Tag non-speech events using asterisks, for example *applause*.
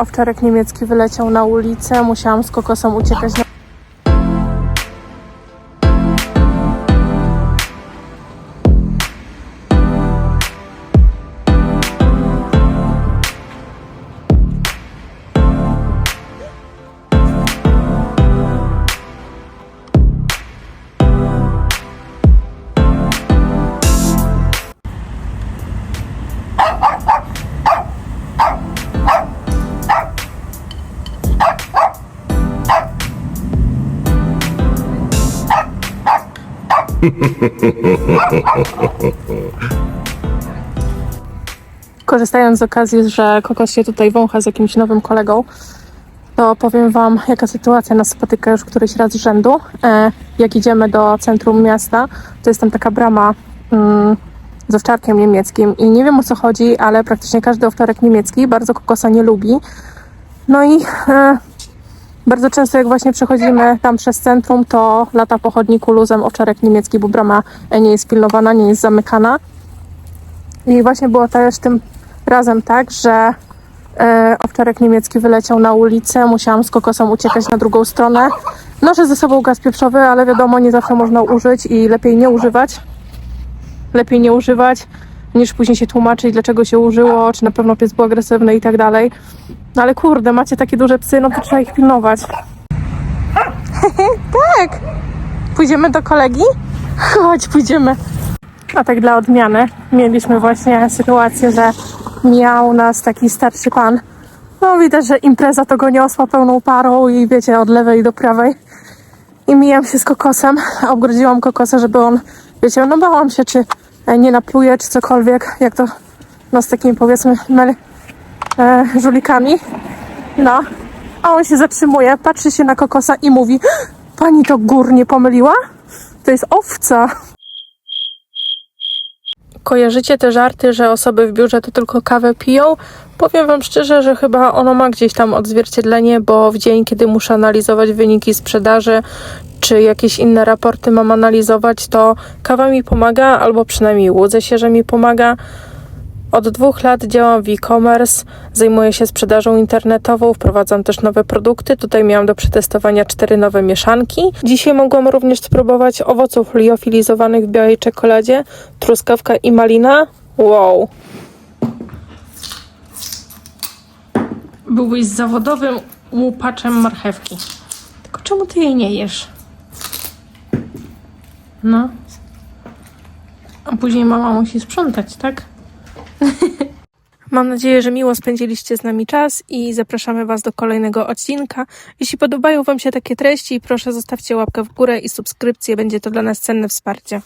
Owczarek niemiecki wyleciał na ulicę, musiałam z kokosem uciekać na *laughs* Korzystając z okazji, że kokos się tutaj wącha z jakimś nowym kolegą, to powiem Wam, jaka sytuacja nas spotyka już któryś raz z rzędu. E, jak idziemy do centrum miasta, to jest tam taka brama mm, z owczarkiem niemieckim i nie wiem o co chodzi, ale praktycznie każdy owczarek niemiecki bardzo kokosa nie lubi. No i e, bardzo często jak właśnie przechodzimy tam przez centrum, to lata po chodniku luzem owczarek niemiecki, bo brama e, nie jest pilnowana, nie jest zamykana. I właśnie było też tym razem tak, że e, owczarek niemiecki wyleciał na ulicę, musiałam z kokosem uciekać na drugą stronę. Noszę ze sobą gaz pieprzowy, ale wiadomo, nie zawsze można użyć i lepiej nie używać. Lepiej nie używać, niż później się tłumaczyć, dlaczego się użyło, czy na pewno pies był agresywny i tak dalej. No ale kurde, macie takie duże psy, no to trzeba ich pilnować. *laughs* tak! Pójdziemy do kolegi? Chodź, pójdziemy. A tak dla odmiany mieliśmy właśnie sytuację, że miał nas taki starszy pan. No widać, że impreza to go niosła pełną parą i wiecie, od lewej do prawej. I mijam się z kokosem, obgrodziłam kokosa, żeby on, wiecie, no bałam się, czy nie napluje, czy cokolwiek, jak to no z takimi powiedzmy mel, e, żulikami. No, a on się zatrzymuje, patrzy się na kokosa i mówi, pani to gór nie pomyliła? To jest owca. Kojarzycie te żarty, że osoby w biurze to tylko kawę piją? Powiem Wam szczerze, że chyba ono ma gdzieś tam odzwierciedlenie, bo w dzień, kiedy muszę analizować wyniki sprzedaży, czy jakieś inne raporty mam analizować, to kawa mi pomaga, albo przynajmniej łudzę się, że mi pomaga. Od dwóch lat działam w e-commerce, zajmuję się sprzedażą internetową, wprowadzam też nowe produkty. Tutaj miałam do przetestowania cztery nowe mieszanki. Dzisiaj mogłam również spróbować owoców liofilizowanych w białej czekoladzie, truskawka i malina. Wow! Byłbyś zawodowym łupaczem marchewki. Tylko czemu ty jej nie jesz? No. A później mama musi sprzątać, tak? *laughs* Mam nadzieję, że miło spędziliście z nami czas i zapraszamy Was do kolejnego odcinka. Jeśli podobają Wam się takie treści, proszę zostawcie łapkę w górę i subskrypcję, będzie to dla nas cenne wsparcie.